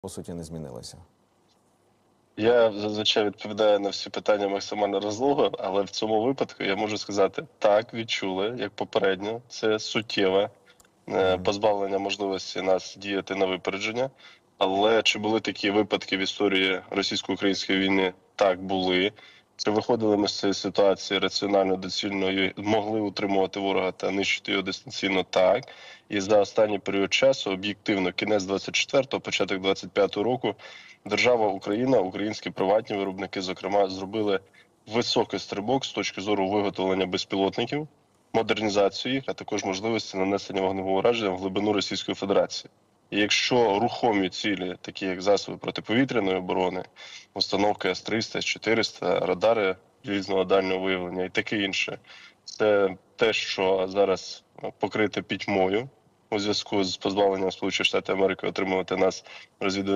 по суті не змінилися? Я зазвичай відповідаю на всі питання максимально розлого, але в цьому випадку я можу сказати так, відчули, як попередньо. Це суттєве е, позбавлення можливості нас діяти на випередження. Але чи були такі випадки в історії російсько-української війни? Так, були. Чи виходили ми з цієї ситуації раціонально, доцільно і могли утримувати ворога та нищити його дистанційно? Так. І за останній період часу, об'єктивно, кінець 24-го, початок 25-го року, держава Україна, українські приватні виробники, зокрема, зробили високий стрибок з точки зору виготовлення безпілотників, модернізацію їх, а також можливості нанесення вогневого ураження в глибину Російської Федерації. І якщо рухомі цілі, такі як засоби протиповітряної оборони, установки С-300, С-400, радари різного дальнього виявлення і таке інше, це те, що зараз покрите пітьмою у зв'язку з позбавленням Сполучених Штатів Америки отримувати нас розвідувальними